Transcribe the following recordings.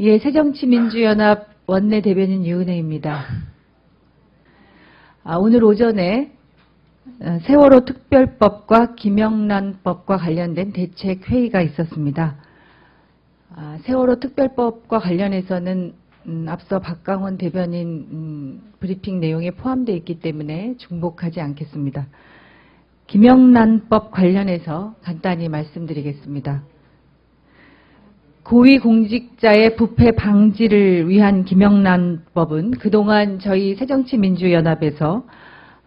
예, 새정치민주연합 원내대변인 유은혜입니다. 아, 오늘 오전에 어, 세월호 특별법과 김영란법과 관련된 대책 회의가 있었습니다. 아, 세월호 특별법과 관련해서는 음, 앞서 박강원 대변인 음, 브리핑 내용에 포함되어 있기 때문에 중복하지 않겠습니다. 김영란법 관련해서 간단히 말씀드리겠습니다. 고위공직자의 부패 방지를 위한 김영란법은 그동안 저희 새정치민주연합에서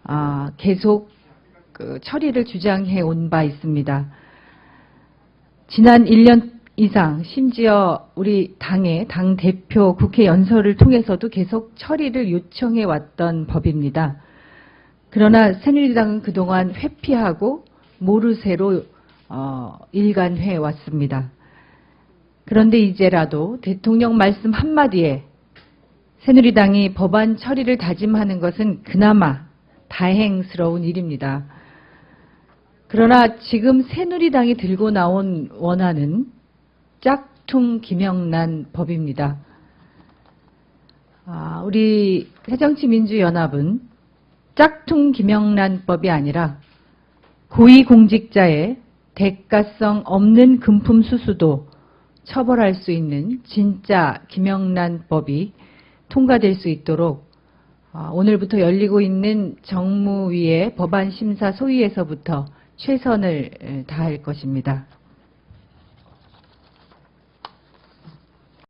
아, 계속 그 처리를 주장해 온 바 있습니다. 지난 1년 이상 심지어 우리 당의 당 대표 국회 연설을 통해서도 계속 처리를 요청해 왔던 법입니다. 그러나 새누리당은 그동안 회피하고 모르쇠로 어, 일관해 왔습니다. 그런데 이제라도 대통령 말씀 한마디에 새누리당이 법안 처리를 다짐하는 것은 그나마 다행스러운 일입니다. 그러나 지금 새누리당이 들고 나온 원안은 짝퉁 김영란 법입니다. 아, 우리 새정치민주연합은 짝퉁 김영란법이 아니라 고위공직자의 대가성 없는 금품 수수도 처벌할 수 있는 진짜 김영란법이 통과될 수 있도록 아, 오늘부터 열리고 있는 정무위의 법안 심사 소위에서부터 최선을 다할 것입니다.